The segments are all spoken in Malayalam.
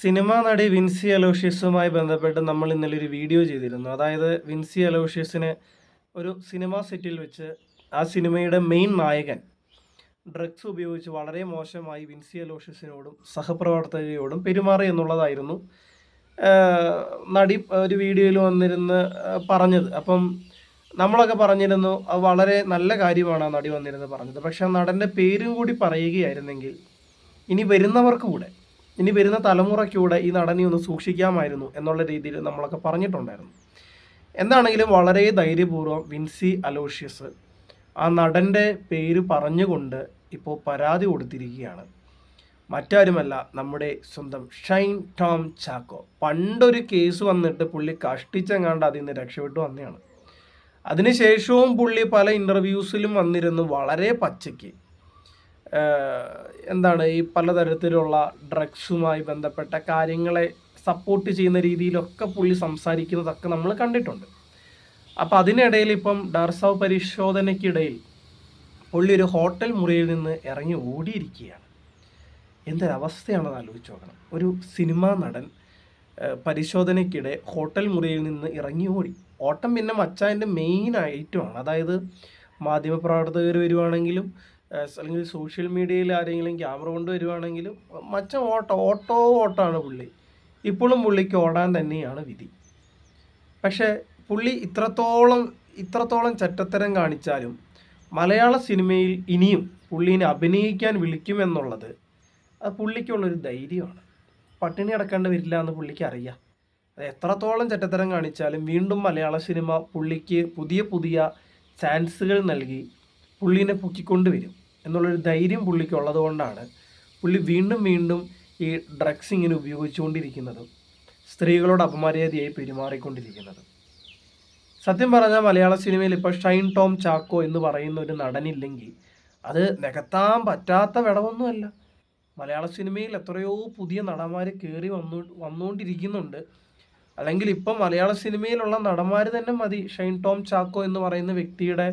സിനിമാ നടി വിൻസി അലോഷ്യസുമായി ബന്ധപ്പെട്ട് നമ്മൾ ഇന്നലെ ഒരു വീഡിയോ ചെയ്തിരുന്നു. അതായത് വിൻസി അലോഷ്യസിനെ ഒരു സിനിമാ സെറ്റിൽ വെച്ച് ആ സിനിമയുടെ മെയിൻ നായകൻ ഡ്രഗ്സ് ഉപയോഗിച്ച് വളരെ മോശമായി വിൻസി അലോഷ്യസിനോടും സഹപ്രവർത്തകയോടും പെരുമാറി എന്നുള്ളതായിരുന്നു നടി ഒരു വീഡിയോയിൽ വന്നിരുന്ന് പറഞ്ഞത്. അപ്പം നമ്മളൊക്കെ പറഞ്ഞിരുന്നു അത് വളരെ നല്ല കാര്യമാണ് ആ നടി വന്നിരുന്ന് പറഞ്ഞത്. പക്ഷെ ആ നടന്റെ പേരും കൂടി പറയുകയായിരുന്നെങ്കിൽ ഇനി വരുന്നവർക്ക് കൂടെ ഇനി വരുന്ന തലമുറയ്ക്കൂടെ ഈ നടനെ ഒന്ന് സൂക്ഷിക്കാമായിരുന്നു എന്നുള്ള രീതിയിൽ നമ്മളൊക്കെ പറഞ്ഞിട്ടുണ്ടായിരുന്നു. എന്താണെങ്കിലും വളരെ ധൈര്യപൂർവം വിൻസി അലോഷ്യസ് ആ നടന്റെ പേര് പറഞ്ഞുകൊണ്ട് ഇപ്പോൾ പരാതി കൊടുത്തിരിക്കുകയാണ്. മറ്റാരുമല്ല നമ്മുടെ സ്വന്തം ഷൈൻ ടോം ചാക്കോ. പണ്ടൊരു കേസ് വന്നിട്ട് പുള്ളി കഷ്ടിച്ചെങ്ങാണ്ട് അതിൽ നിന്ന് രക്ഷപ്പെട്ടു വന്നതാണ്. അതിനുശേഷവും പുള്ളി പല ഇന്റർവ്യൂസിലും വന്നിരുന്നു വളരെ പച്ചയ്ക്ക്. എന്താണ് ഈ പലതരത്തിലുള്ള ഡ്രഗ്സുമായി ബന്ധപ്പെട്ട കാര്യങ്ങളെ സപ്പോർട്ട് ചെയ്യുന്ന രീതിയിലൊക്കെ പുള്ളി സംസാരിക്കുന്നതൊക്കെ നമ്മൾ കണ്ടിട്ടുണ്ട്. അപ്പം അതിനിടയിൽ ഇപ്പം ഡാർസാവ് പരിശോധനയ്ക്കിടയിൽ പുള്ളി ഒരു ഹോട്ടൽ മുറിയിൽ നിന്ന് ഇറങ്ങി ഓടിയിരിക്കുകയാണ്. എന്തൊരവസ്ഥയാണെന്ന് ആലോചിച്ച് നോക്കണം. ഒരു സിനിമാ നടൻ പരിശോധനയ്ക്കിടെ ഹോട്ടൽ മുറിയിൽ നിന്ന് ഇറങ്ങി ഓടി. ഓട്ടം പിന്നെ മച്ചാന്റെ മെയിൻ ഐറ്റമാണ് അതായത് മാധ്യമപ്രവർത്തകർ വരുവാണെങ്കിലും അല്ലെങ്കിൽ സോഷ്യൽ മീഡിയയിൽ ആരെങ്കിലും ക്യാമറ കൊണ്ട് വരുവാണെങ്കിലും മച്ച ഓട്ടോ ഓട്ടോ ഓട്ടമാണ് പുള്ളി. ഇപ്പോഴും പുള്ളിക്ക് ഓടാൻ തന്നെയാണ് വിധി. പക്ഷേ പുള്ളി ഇത്രത്തോളം ഇത്രത്തോളം ചറ്റത്തരം കാണിച്ചാലും മലയാള സിനിമയിൽ ഇനിയും പുള്ളീനെ അഭിനയിക്കാൻ വിളിക്കുമെന്നുള്ളത് അത് പുള്ളിക്കുള്ളൊരു ധൈര്യമാണ്. പട്ടിണി അടക്കേണ്ടി വരില്ല എന്ന് പുള്ളിക്ക് അറിയാം. അത് എത്രത്തോളം ചറ്റത്തരം കാണിച്ചാലും വീണ്ടും മലയാള സിനിമ പുള്ളിക്ക് പുതിയ പുതിയ ചാൻസുകൾ നൽകി പുള്ളീനെ പൊക്കിക്കൊണ്ട് വരും. എന്നുള്ളൊരു ധൈര്യം പുള്ളിക്ക് ഉള്ളത് കൊണ്ടാണ് പുള്ളി വീണ്ടും വീണ്ടും ഈ ഡ്രഗ്സ് ഇങ്ങനെ ഉപയോഗിച്ചുകൊണ്ടിരിക്കുന്നതും. സ്ത്രീകളോട് അപമര്യാദയായി പെരുമാറിക്കൊണ്ടിരിക്കുന്നതും. സത്യം പറഞ്ഞാൽ മലയാള സിനിമയിൽ ഇപ്പോൾ ഷൈൻ ടോം ചാക്കോ എന്ന് പറയുന്ന ഒരു നടനില്ലെങ്കിൽ അത് നികത്താൻ പറ്റാത്ത വിടവൊന്നുമല്ല. മലയാള സിനിമയിൽ എത്രയോ പുതിയ നടന്മാർ കയറി വന്നു വന്നുകൊണ്ടിരിക്കുന്നുണ്ട്. അല്ലെങ്കിൽ ഇപ്പം മലയാള സിനിമയിലുള്ള നടന്മാർ തന്നെ മതി. ഷൈൻ ടോം ചാക്കോ എന്ന് പറയുന്ന വ്യക്തിയുടെ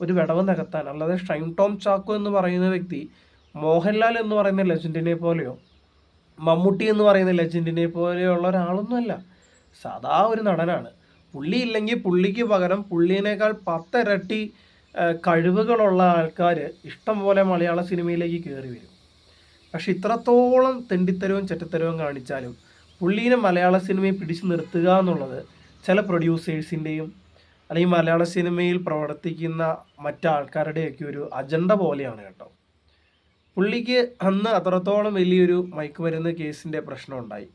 ഒരു വിടവ് നികത്താൻ അല്ലാതെ ഷൈൻ ടോം ചാക്കോ എന്ന് പറയുന്ന വ്യക്തി മോഹൻലാൽ എന്ന് പറയുന്ന ലെജൻഡിനെ പോലെയോ മമ്മൂട്ടി എന്ന് പറയുന്ന ലെജൻഡിനെ പോലെയുള്ള ഒരാളൊന്നുമല്ല. സാധാ ഒരു നടനാണ്. പുള്ളി ഇല്ലെങ്കിൽ പുള്ളിക്ക് പകരം പുള്ളിയേക്കാൾ പത്തിരട്ടി കഴിവുകളുള്ള ആൾക്കാർ ഇഷ്ടം പോലെ മലയാള സിനിമയിലേക്ക് കയറി വരും. പക്ഷെ ഇത്രത്തോളം തെണ്ടിത്തരവും ചെറ്റത്തരവും കാണിച്ചാലും പുള്ളീനെ മലയാള സിനിമയെ പിടിച്ചു നിർത്തുക എന്നുള്ളത് ചില പ്രൊഡ്യൂസേഴ്സിന്റെയും അല്ലെങ്കിൽ മലയാള സിനിമയിൽ പ്രവർത്തിക്കുന്ന മറ്റാൾക്കാരുടെയൊക്കെ ഒരു അജണ്ട പോലെയാണ് കേട്ടോ. പുള്ളിക്ക് അന്ന് അത്രത്തോളം വലിയൊരു മയക്കുമരുന്ന് കേസിന്റെ പ്രശ്നം ഉണ്ടായി.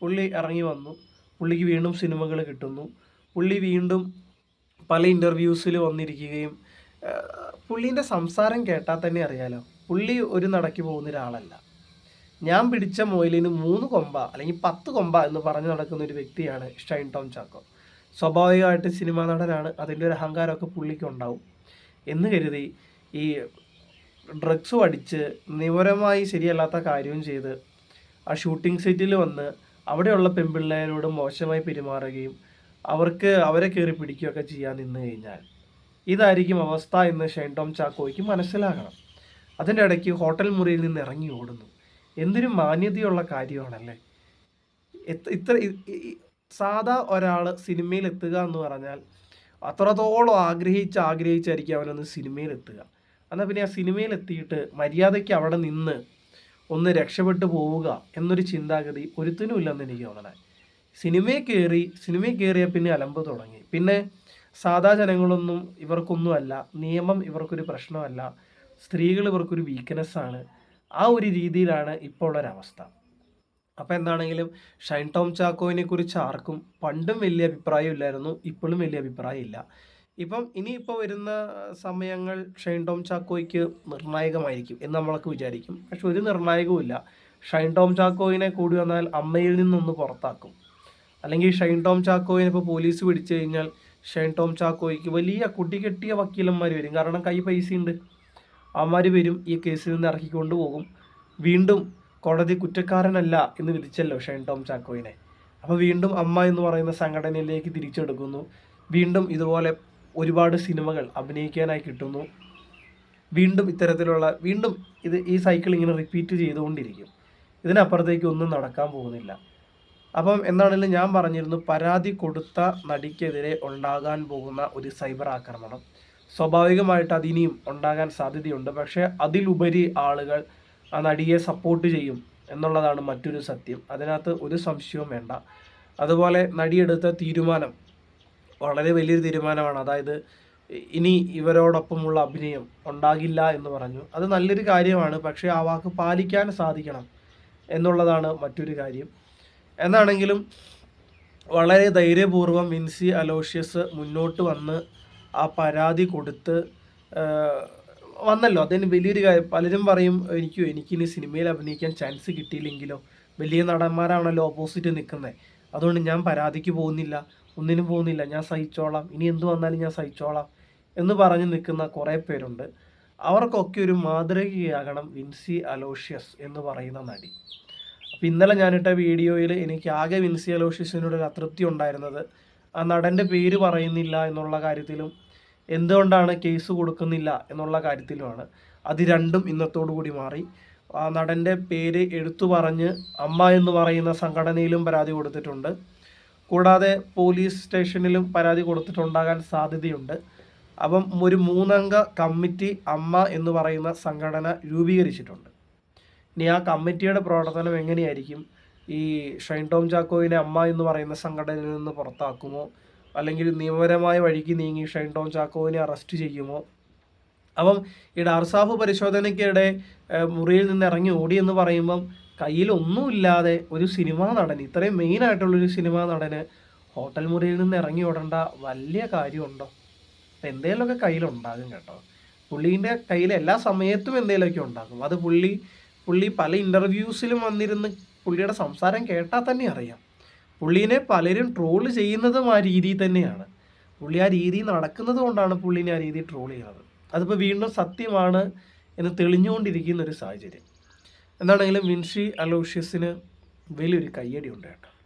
പുള്ളി ഇറങ്ങി വന്നു. പുള്ളിക്ക് വീണ്ടും സിനിമകൾ കിട്ടുന്നു. പുള്ളി വീണ്ടും പല ഇന്റർവ്യൂസിൽ വന്നിരിക്കുകയും പുള്ളീന്റെ സംസാരം കേട്ടാൽ തന്നെ അറിയാലോ. പുള്ളി ഒരു നടക്കി പോകുന്ന ഒരാളല്ല. ഞാൻ പിടിച്ച മൊയിലിന് മൂന്ന് കൊമ്പ അല്ലെങ്കിൽ പത്ത് കൊമ്പ എന്ന് പറഞ്ഞു നടക്കുന്ന ഒരു വ്യക്തിയാണ് ഷൈൻ ടോം ചാക്കോ. സ്വാഭാവികമായിട്ട് സിനിമാ നടനാണ്. അതിന്റെ ഒരു അഹങ്കാരമൊക്കെ പുള്ളിക്ക് ഉണ്ടാവും. എന്ന് കരുതി ഈ ഡ്രഗ്സ് അടിച്ച് നിവരമായി ശരിയല്ലാത്ത കാര്യവും ചെയ്ത് ആ ഷൂട്ടിംഗ് സെറ്റിൽ വന്ന് അവിടെയുള്ള പെൺപിള്ളേരോട് മോശമായി പെരുമാറുകയും അവർക്ക് അവരെ കയറി പിടിക്കുകയൊക്കെ ചെയ്യാൻ നിന്ന് കഴിഞ്ഞാൽ ഇതായിരിക്കും അവസ്ഥ എന്ന് ഷെയ്ൻ ടോം ചാക്കോയ്ക്ക് മനസ്സിലാകണം. അതിന്റെ ഇടയ്ക്ക് ഹോട്ടൽ മുറിയിൽ നിന്ന് ഇറങ്ങി ഓടുന്നു. എന്തൊരു മാന്യതയുള്ള കാര്യമാണല്ലേ? ഇത്ര സാധാ ഒരാൾ സിനിമയിൽ എത്തുക എന്ന് പറഞ്ഞാൽ അത്രത്തോളം ആഗ്രഹിച്ച് ആഗ്രഹിച്ചായിരിക്കും അവനൊന്ന് സിനിമയിൽ എത്തുക എന്നാൽ പിന്നെ ആ സിനിമയിൽ എത്തിയിട്ട് മര്യാദയ്ക്ക് അവിടെ നിന്ന് ഒന്ന് രക്ഷപ്പെട്ടു പോവുക എന്നൊരു ചിന്താഗതി ഒരുത്തിനും ഇല്ലെന്ന് എനിക്ക് തോന്നണേ. സിനിമയിൽ കയറി സിനിമയിൽ കയറിയാൽ പിന്നെ അലമ്പ് തുടങ്ങി. പിന്നെ സാധാ ജനങ്ങളൊന്നും ഇവർക്കൊന്നുമല്ല നിയമം ഇവർക്കൊരു പ്രശ്നമല്ല സ്ത്രീകൾ ഇവർക്കൊരു വീക്ക്നെസ്സാണ് ആ ഒരു രീതിയിലാണ് ഇപ്പോൾ ഉള്ളൊരവസ്ഥ അപ്പോൾ എന്താണെങ്കിലും ഷൈൻ ടോം ചാക്കോവിനെ കുറിച്ച് ആർക്കും പണ്ടും വലിയ അഭിപ്രായം ഇല്ലായിരുന്നു ഇപ്പോഴും വലിയ അഭിപ്രായം ഇല്ല. ഇപ്പം ഇനിയിപ്പോൾ വരുന്ന സമയങ്ങൾ ഷൈൻ ടോം ചാക്കോയ്ക്ക് നിർണായകമായിരിക്കും എന്ന് നമ്മളൊക്കെ വിചാരിക്കും. പക്ഷെ ഒരു നിർണായകവുമില്ല ഷൈൻ ടോം ചാക്കോയിനെ കൂടി വന്നാൽ അമ്മയിൽ നിന്നൊന്ന് പുറത്താക്കും. അല്ലെങ്കിൽ ഷൈൻ ടോം ചാക്കോയിനെ ഇപ്പോൾ പോലീസ് പിടിച്ചു കഴിഞ്ഞാൽ ഷൈൻ ടോം ചാക്കോയ്ക്ക് വലിയ കുട്ടികെട്ടിയ വക്കീലന്മാർ വരും. കാരണം കൈ പൈസ ഉണ്ട് അവന്മാർ വരും ഈ കേസിൽ നിന്ന് ഇറക്കിക്കൊണ്ട് പോകും. വീണ്ടും കോടതി കുറ്റക്കാരനല്ല എന്ന് വിധിച്ചല്ലോ ഷൈൻ ടോം ചാക്കോയിനെ. അപ്പോൾ വീണ്ടും അമ്മ എന്ന് പറയുന്ന സംഘടനയിലേക്ക് തിരിച്ചെടുക്കുന്നു. വീണ്ടും ഇതുപോലെ ഒരുപാട് സിനിമകൾ അഭിനയിക്കാനായി കിട്ടുന്നു. വീണ്ടും ഇത്തരത്തിലുള്ള വീണ്ടും ഇത് ഈ സൈക്കിൾ ഇങ്ങനെ റിപ്പീറ്റ് ചെയ്തുകൊണ്ടിരിക്കും. ഇതിനപ്പുറത്തേക്ക് ഒന്നും നടക്കാൻ പോകുന്നില്ല. അപ്പം എന്താണെങ്കിലും ഞാൻ പറഞ്ഞിരുന്നു പരാതി കൊടുത്ത നടിക്കെതിരെ ഉണ്ടാകാൻ പോകുന്ന ഒരു സൈബർ ആക്രമണം. സ്വാഭാവികമായിട്ട് അതിനിയും ഉണ്ടാകാൻ സാധ്യതയുണ്ട്. പക്ഷേ അതിലുപരി ആളുകൾ ആ നടിയെ സപ്പോർട്ട് ചെയ്യും എന്നുള്ളതാണ് മറ്റൊരു സത്യം. അതിനകത്ത് ഒരു സംശയവും വേണ്ട. അതുപോലെ നടിയെടുത്ത തീരുമാനം വളരെ വലിയൊരു തീരുമാനമാണ്. അതായത് ഇനി ഇവരോടൊപ്പമുള്ള അഭിനയം ഉണ്ടാകില്ല എന്ന് പറഞ്ഞു. അത് നല്ലൊരു കാര്യമാണ്. പക്ഷേ ആ വാക്ക് പാലിക്കാൻ സാധിക്കണം എന്നുള്ളതാണ് മറ്റൊരു കാര്യം. എന്നാണെങ്കിലും വളരെ ധൈര്യപൂർവം മിൻസി അലോഷ്യസ് മുന്നോട്ട് വന്ന് ആ പരാതി കൊടുത്ത് വന്നല്ലോ. അതിന് വലിയൊരു കാര്യം പലരും പറയും എനിക്ക് എനിക്കിനി സിനിമയിൽ അഭിനയിക്കാൻ ചാൻസ് കിട്ടിയില്ലെങ്കിലോ? വലിയ നടന്മാരാണല്ലോ ഓപ്പോസിറ്റ് നിൽക്കുന്നത് അതുകൊണ്ട് ഞാൻ പരാതിക്ക് പോകുന്നില്ല ഒന്നിനും പോകുന്നില്ല. ഞാൻ സഹിച്ചോളാം. ഇനി എന്ത് വന്നാലും ഞാൻ സഹിച്ചോളാം. എന്ന് പറഞ്ഞ് നിൽക്കുന്ന കുറേ പേരുണ്ട്. അവർക്കൊക്കെ ഒരു മാതൃകയാകണം വിൻസി അലോഷ്യസ് എന്ന് പറയുന്ന നടി. അപ്പം ഇന്നലെ ഞാനിട്ട വീഡിയോയിൽ എനിക്ക് ആകെ വിൻസി അലോഷ്യസിനോട് ഒരു അതൃപ്തി ഉണ്ടായിരുന്നത് ആ നടന്റെ പേര് പറയുന്നില്ല എന്നുള്ള കാര്യത്തിലും എന്തുകൊണ്ടാണ് കേസ് കൊടുക്കുന്നില്ല എന്നുള്ള കാര്യത്തിലുമാണ്. അത് രണ്ടും ഇന്നത്തോടു കൂടി മാറി. ആ നടന്റെ പേര് എടുത്തു പറഞ്ഞ് അമ്മ എന്ന് പറയുന്ന സംഘടനയിലും പരാതി കൊടുത്തിട്ടുണ്ട്. കൂടാതെ പോലീസ് സ്റ്റേഷനിലും പരാതി കൊടുത്തിട്ടുണ്ടാകാൻ സാധ്യതയുണ്ട്. അപ്പം ഒരു മൂന്നംഗ കമ്മിറ്റി അമ്മ എന്ന് പറയുന്ന സംഘടന രൂപീകരിച്ചിട്ടുണ്ട്. ഇനി ആ കമ്മിറ്റിയുടെ പ്രവർത്തനം എങ്ങനെയായിരിക്കും? ഈ ഷൈൻ ടോം ചാക്കോയിനെ അമ്മ എന്ന് പറയുന്ന സംഘടനയിൽ നിന്ന് പുറത്താക്കുമോ? അല്ലെങ്കിൽ നിയമപരമായ വഴിക്ക് നീങ്ങി ഷൈൻ ടോം ചാക്കോവിനെ അറസ്റ്റ് ചെയ്യുമോ? അപ്പം ഈ ഡാർസാഫ് പരിശോധനയ്ക്കിടെ മുറിയിൽ നിന്ന് ഇറങ്ങി ഓടി എന്ന് പറയുമ്പം കയ്യിലൊന്നുമില്ലാതെ ഒരു സിനിമാ നടൻ ഇത്രയും മെയിൻ ആയിട്ടുള്ളൊരു സിനിമാ നടന് ഹോട്ടൽ മുറിയിൽ നിന്ന് ഇറങ്ങി ഓടേണ്ട വലിയ കാര്യമുണ്ടോ? അപ്പം എന്തെങ്കിലുമൊക്കെ കയ്യിലുണ്ടാകും കേട്ടോ. പുള്ളീന്റെ കയ്യിൽ എല്ലാ സമയത്തും എന്തെങ്കിലുമൊക്കെ ഉണ്ടാകും. അത് പുള്ളി പുള്ളി പല ഇന്റർവ്യൂസിലും വന്നിരുന്ന് പുള്ളിയുടെ സംസാരം കേട്ടാൽ തന്നെ അറിയാം. പുള്ളീനെ പലരും ട്രോൾ ചെയ്യുന്നതും ആ രീതിയിൽ തന്നെയാണ്. പുള്ളി ആ രീതി നടക്കുന്നത് കൊണ്ടാണ് പുള്ളീനെ ആ രീതി ട്രോൾ ചെയ്യുന്നത്. അതിപ്പോൾ വീണ്ടും സത്യമാണ് എന്ന് തെളിഞ്ഞുകൊണ്ടിരിക്കുന്ന ഒരു സാഹചര്യം. എന്താണെങ്കിലും വിൻഷി അലോഷ്യസിന് വലിയൊരു കയ്യടി ഉണ്ട് കേട്ടോ.